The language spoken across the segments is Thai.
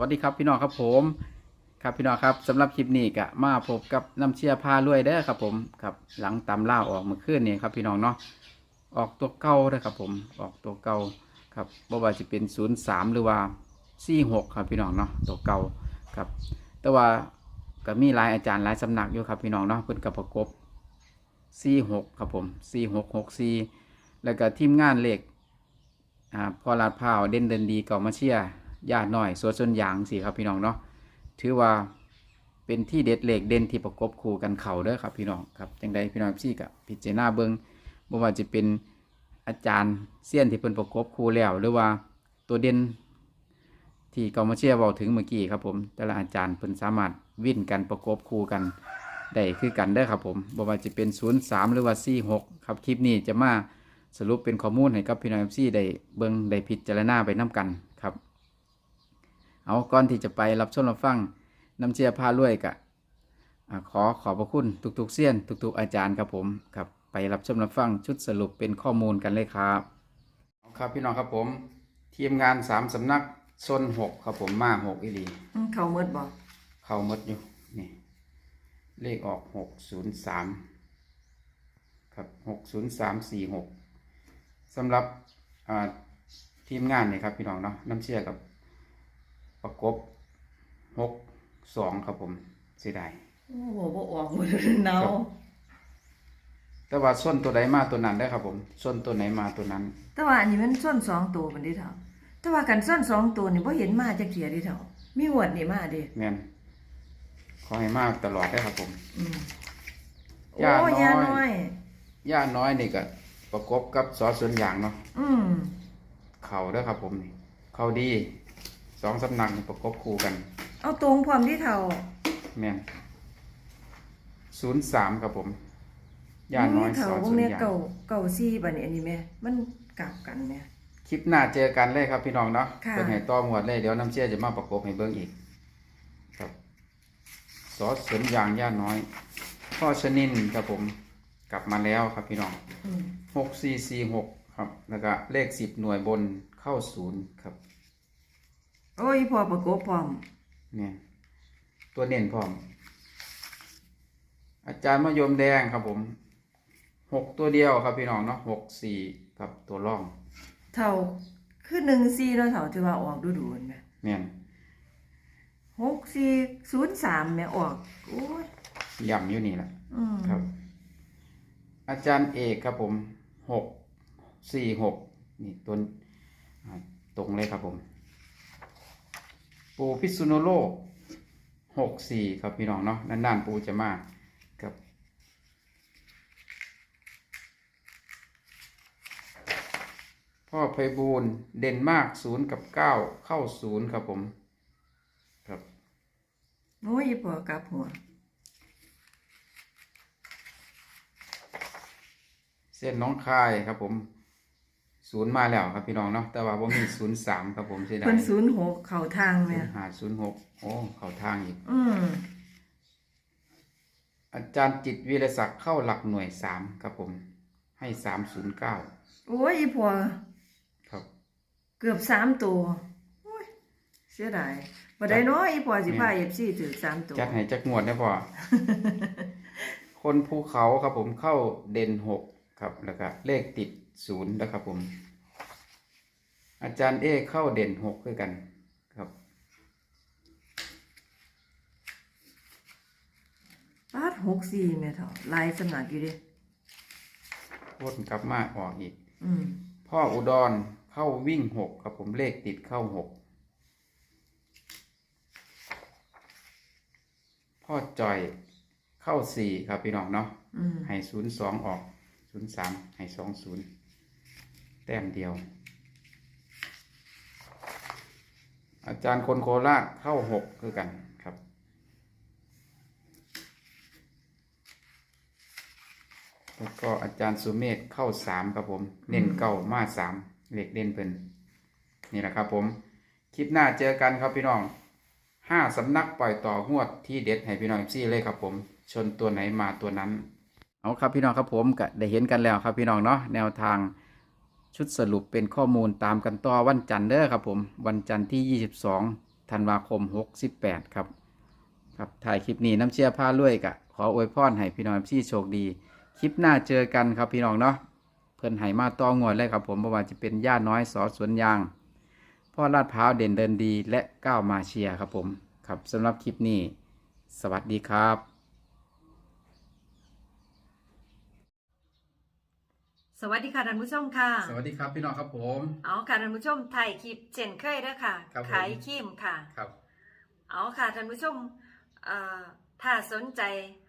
วัสดีครับพี่น้องครับผมครับพี่น้องครับสำหรับคลิปนี้ก็มาพบกับน้ำเชียร์พารวยเด้ครับผมครับหลังตำล่าออกเมื่อคืนนี่ครับพี่น้องเนาะออกตัวเก่าเด้ครับผมออกตัวเก่าครับบ่ว่าจะเป็นศูนย์สามหรือว่าสี่หกครับพี่น้องเนาะตัวเก่าครับ แต่ว่าก็มีหลายอาจารย์หลายสำนักอยู่ครับพี่น้องเนาะเพิ่นกับประกบสี่หกครับผมสี่หกหกสี่แล้วก็ทีมงานเหลขอ่าพอลาดพาวเด่นเดินดีเก่ามาเชีย ญาติหน่อยสวนส่วนยางสิครับพี่น้องเนาะถือว่าเป็นที่เด็ดเหล็กเด่นที่ประกบคู่กันเข่าเด้อครับพี่น้องครับจังใดพี่น้องซี่กับพิจารณาเบิงบ่ว่าจะเป็นอาจารย์เซียนที่เพิ่นประกบคู่แล้ว หรือว่าตัวเด่นที่ก่ามาเชียร์บอกถึงเมื่อกี้ครับผม แต่ละอาจารย์เพิ่นสามารถวิ่นกันประกบคู่กันได้คือกันเด้ครับผมบ่ว่าจะเป็น 03 หรือว่า 46 ครับคลิปนี้จะมาสรุปเป็นข้อมูลให้กับพี่น้องเอฟซีได้เบิงได้พิจารณาไปน้กัน เอาก่อนที่จะไปรับชมรับฟังน้ำเชียร์พารวยกะอ่าขอขอบพระคุณทุกๆเซียนทุกๆอาจารย์ครับผมครับไปรับชมรับฟังชุดสรุปเป็นข้อมูลกันเลยครับเอาครับพี่น้องครับผม ทีมงานสามสำนักซนหกครับผมมาหกอีหลีอืมเขาเมิดบอกเข้าหมดอยู่นี่เลขออกหกศูนย์สามครับหกศูนย์สามสี่หกสำหรับอ่าทีมงานเนี่ยครับพี่น้องเนาะน้ำเชื่อกับ ประกบหกสองครับผมเสียดายโอ้โหบ่ออกหมดเนาครับแต่ว่าส้นตัวใดมาตัวนั้นได้อครับผม ส้นตัวไหนมาตัวนั้น แต่ว่าอันนี้มันส้นสองตัวมันดิเท่าแต่ว่ากันส้นสองตัวนี่บ่เห็นมาจักเทียดิเท่ามีหวดนี่มาเด้แม่นขอให้มากตลอดได้อครับผมอืมโอ้ย่าน้อยยาน้อยย่าน้อยนี่ก็ประกบกับซอสส่วนยางเนาะอืมเข่าเด้อครับผมนี่ เข่าดี สองสำนักนี่ประกบคู่กัน เอาตรงพร้อมดิเท่าแม่นศูนย์สามครับผมย่าน้อยเท่าสอนพวสุกนเนี้ยยางเก่าเก่าซี่บัดนี้อันนี้แม่มันกลับกันแม่ คลิปหน้าเจอกันเลยครับพี่น้องเนาะค่ะ เป็นให้ต่อหมวดเลยเดี๋ยวน้ำเชี่ยจะมาประกบให้เบิ้งอีก ครับซอสสวนยางย่าน้อย พ่อชนินครับผม กลับมาแล้วครับพี่น้อง อืมหกสี่สี่หกครับ แล้วก็เลขสิบหน่วยบนเข้าศูนย์ครับ โอ้ยพอประกบพร้อมเนี่ย ตัวเน้นพร้อม อาจารย์มะยมแดงครับผมหกตัวเดียวครับพี่น้องเนาะหกสี่ครับตัวร่อง เท่าคือหนึ่งซี่เนาะเท่าที่ว่าออกดูดูๆแม่เนี่ยหกสี่ศูนย์สามแม่ออกโอ้ยย่ำอยู่นี่แหละอืมครับ อาจารย์เอกครับผมหกสี่หกนี่ตัวอ่าตรงเลยครับผม ปูพิษณุโลกหกสี่ครับพี่น้องเนาะนานๆปูจะมาครับพ่อไพบูลย์เด่นมากศูนย์กับเก้าเข้าศูนย์ครับผม ครับโอ้ยพอกลับหัวเส้นน้องคายครับผม ศูนย์มาแล้วครับพี่น้องเนาะแต่ว่าผมมีศูนย์สามครับผมเสียดายเพิ่นศูนย์หกเข่าทางศูแม่นย์ห้าศูนย์หกโอ้เข้าทางอีกอืมอาจารย์จิตวีรศักดิ์เข้าหลักหน่วยสามครับผม ให้สามศูนย์เก้าโอ้ยอีพอครับ เกือบสามตัวโอ้ยเสียดายบ่ได้เนาะอีพอสิพา FC ถือสามตัวจัดให้จักงวดได้พอคนภูเขาครับผมเข้าเด่นหกครับแล้วก็เลขติด ศูนย์นะครับผม อาจารย์เอกเข้าเด่นหกด้วยกันครับปาด64แม่เฒ่าหลายสำนักอยู่เด้วนกลับมาออกอีก อืมพ่ออุดรเข้าวิ่งหกครับผมเลขติดเข้าหกพ่อจอยเข้าสี่ครับพี่น้องเนาะอืมให้ศูนย์สองออกศูนย์สามให้สองศูนย์ แต้มเดียว อาจารย์คนโคราชเข้าหกคือกันครับ แล้วก็อาจารย์สุเมธเข้าสามครับผมเน้นเก้ามาสามเลขเด่นเพิ่นนี่แหละครับผม คลิปหน้าเจอกันครับพี่น้องห้าสำนักปล่อยต่อหวดที่เด็ดให้พี่น้องซี่เลยครับผม ชนตัวไหนมาตัวนั้น เอาครับพี่น้องครับผมก็ได้เห็นกันแล้วครับพี่น้องเนาะแนวทาง ชุดสรุปเป็นข้อมูลตามกันต่อวันจันทร์เด้อครับผม วันจันทร์ที่ธันวาคม 68 ครับ ครับถ่ายคลิปนี้น้ำเชียร์ผ้าลวยกะขออวยพรให้พี่น้องพี่โชคดี คลิปหน้าเจอกันครับพี่น้องเนาะเพิ่นให้มาต่องวดเลยครับผมบ่ว่าจะเป็นย่าน้อยสอสวนยาง พ่อลาดพร้าวเด่นเดินดีและก้าวมาเชียร์ครับผม ครับสำหรับคลิปนี้ สวัสดีครับ สวัสดีค่ะท่านผู้ชมค่ะ สวัสดีครับพี่น้องครับผม เอาค่ะท่านผู้ชมถ่ายคลิปเช่นเคยเด้อค่ะครับผม ขายครีมค่ะ ครับเอาค่ะท่านผู้ชมเอ่อถ้าสนใจ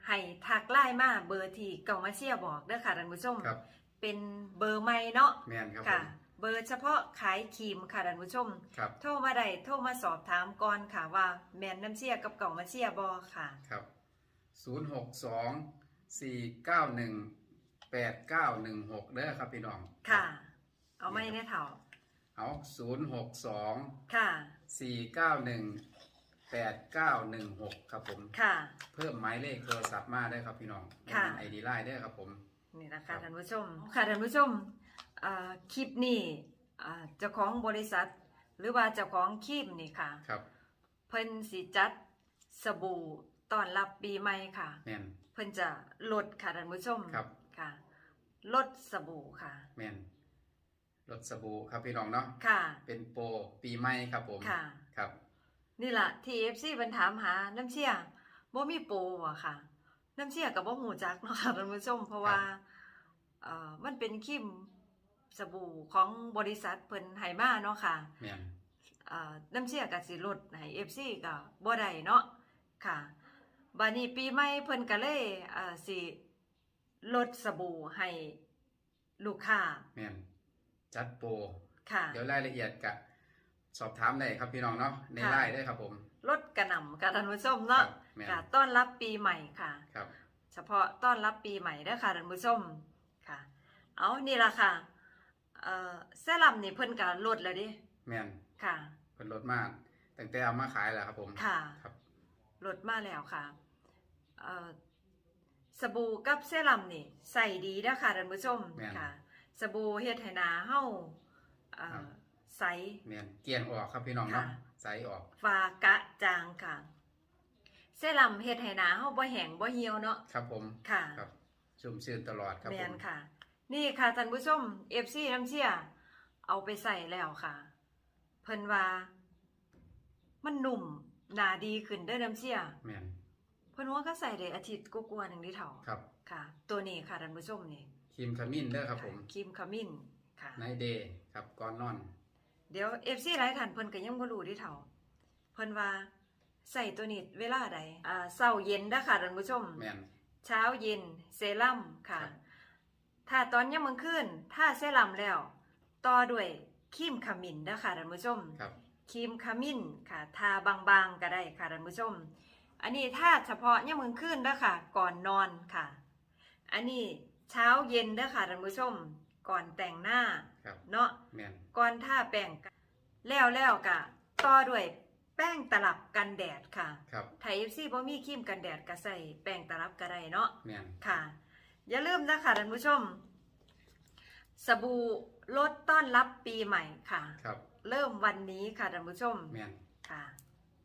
ให้ทักไลน์มาเบอร์ที่เก่ามาเชียร์บอกเด้อค่ะท่านผู้ชม ครับเป็นเบอร์ใหม่เนาะแมนครับผค่ะ มเบอร์เฉพาะขายครีมค่ะท่านผู้ชม ครับโทรมาได้โทรมาสอบถามก่อนค่ะว่าแมนน้ำเชียร์กับเก่ามาเชียร์บอค่ะ ครับศูนย์หกสองสี่เก้าหนึ่ง แปดเก้าหนึ่งหกเด้อครับพี่น้องค่ะ เอาไม่แน่เถ่าเอาศูนย์หกสองค่ะสี่เก้าหนึ่งแปดเก้าหนึ่งหกครับผม ค่ะ เพิ่มหมายเลขโทรศัพท์มาได้อครับพี่น้องค่ะไอดีไลน์ได้อครับผม นี่นะครัคะบท่านผู้ชม ค่ะท่านผู้ชมอ่าคลิปนี้อ่าเจ้าของบริษัท หรือว่าเจ้าของครีมนี่ค่ะ ครับ เพิ่นสิจัดสบู่ต้อนรับปีใหม่ค่ะแมนเพิ่นจะลดค่ะท่านผู้ชมครับค่ะ ลดสบู่ค่ะ แมนรถสบู่ครับพี่น้องเนาะค่ะ เป็นโปรปีใหม่ครับผมค่ะ ครับ นี่ล่ะ TFC เพิ่นถามหาน้ำเชี่ยบ่มีโปรอะค่ะ น้ำเชี่ยก็บ่ฮู้จักเนาะค่ะท่านผู้ชมเพราะว่าเอ่อมันเป็นครีมสบู่ของบริษัทเพิ่นให้มาเนาะค่ะแมนเอ่อน้ำเชี่ยก็สิลดให้ FC ก็บ่ได้เนาะค่ะบัดนี้ปีใหม่เพิ่นก็เลยเอ่อสิ ลดสบู่ให้ลูกค้าแมนจัดโปรค่ะ เดี๋ยวรายละเอียดกับสอบถามได้ครับพี่น้องเนาะในค่ะไลน์ได้ครับผมลดกระหน่ำค่ะท่านผู้ชมเนาะครับแม่นค่ะต้อนรับปีใหม่ค่ะครับ เฉพาะต้อนรับปีใหม่เด้อค่ะท่านผู้ชมค่ะ เอานี่ล่ะค่ะเอ่อเซรั่มนี่เพิ่นก็ลดแล้วเดิแมนค่ะเป็นรถมากตั้งแต่เอามาขายแล้วครับผมค่ะครับลดมาแล้วค่ะเอ่อ สบู่กับเซรั่มนี่ใส่ดีเด้อค่ะท่านผู้ชมแม่น ค่ะ สบู่เฮ็ดให้หน้าเฮาเอ่อครับใส แมนเกลียนออกครับพี่น้องเนาะค่ะ ใสออกฟ้ากระจางค่ะ เซรั่มเฮ็ดให้หน้าเฮาบ่แห้งบ่เหี่ยวเนาะครับผมค่ะ ครับชุ่มชื่นตลอดครับแมผนม ค่ะ นี่ค่ะท่านผู้ชม FC น้ำเชี่ยเอาไปใส่แล้วค่ะ เพิ่นว่า มันหนุ่มหนาดีขึ้นเด้อน้ำเชี่ย แมนเพิ่นว่าก็ใส่ได้อาทิตย์กว่าๆหนึ่งที่เท่าครับ ค่ะ ตัวนี้ค่ะท่านผู้ชมนี่ครีมขมิ้นเด้อครับผมครีมขมิ้นค่ะไนเดย์ครับก่อนนอน เดี๋ยว FC หลายท่านเพิ่นก็ยังบ่รู้ที่เท่าเพิ่นว่าใส่ตัวนี้เวลาใดอ่าเช้าเย็นเด้อค่ะท่านผู้ชมแมนเช้าเย็นเซรั่มค่ะครับถ้าตอนยังมังคืนถ้าเซรั่มแล้ว ต่อด้วยครีมขมิ้นนะคะท่านผู้ชมครับครีมขมิ้นค่ะทาบางๆก็ได้ค่ะท่านผู้ชม อันนี้ถ้าเฉพาะยังมังคืนนะคะก่อนนอนค่ะ อันนี้เช้าเย็นนะคะท่านผู้ชม ก่อนแต่งหน้าครับเนาะแมนก่อนท่าแป้งก็แล้วแล้วกะต่อด้วยแป้งตลับกันแดดค่ะครับไทยเอฟซีบ่มีครีมกันแดดก็ใส่แป้งตลับก็ได้เนาะแมนค่ะ อย่าลืมนะคะท่านผู้ชม สบู่ลดต้อนรับปีใหม่ค่ะ ครับ เริ่มวันนี้ค่ะท่านผู้ชมแมนค่ะ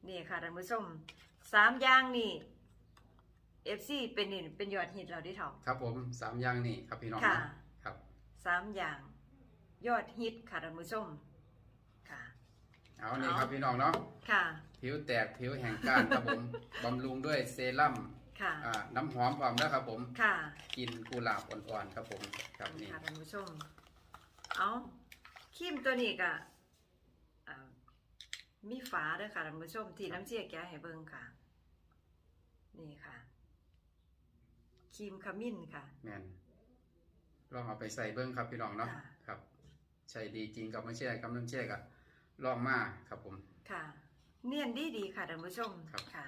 นี่ค่ะท่านผู้ชม สามอย่างนี่เอฟซีเป็นนี่เป็นยอดฮิตเราได้เถอะครับผมสามอย่างนี่ครับพี่น้องค่ะเนาะครับสามอย่าง ยอดฮิตค่ะท่านผู้ชมค่ะ เอานี่เอาครับพี่น้องเนาะค่ะ ผิวแตกผิวแห่งก้านครับผมบำรุงด้วยเซรั่มค่ะอ่าน้ำหอมพร้อมแล้วครับผมค่ะกินกุหลาบอ่อนๆครับผมครับนี่ค่ะท่านผู้ชมเอาครีมตัวนี้ก็อ่ามีฝาด้วยค่ะท่านผู้ชมที่น้ำเชี่ยแกะให้เบิ่งค่ะ นี่ค่ะครีมขมิ้นค่ะ แมนลองเอาไปใส่เบิ้งครับพี่น้องเนาะค่ะครับ ใช่ดีจริงกับไม่เชื่อกับน้ำเชื่อกับลองมาครับผม ค่ะ เนียนดีดีๆค่ะท่านผู้ชมครับค่ะ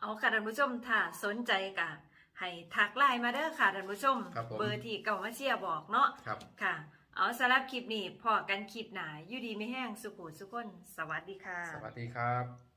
เอาค่ะท่านผู้ชมถ้าสนใจกะให้ทักไลน์มาเด้อค่ะท่านผู้ชมครับผมเบอร์ที่เก่ามาเชียร์บอกเนาะครับค่ะ เอาสำหรับคลิปนี้พอกันคลิปหนาอยู่ดีไม่แห้งสุขุสุขคนสวัสดีค่ะ สวัสดีครับ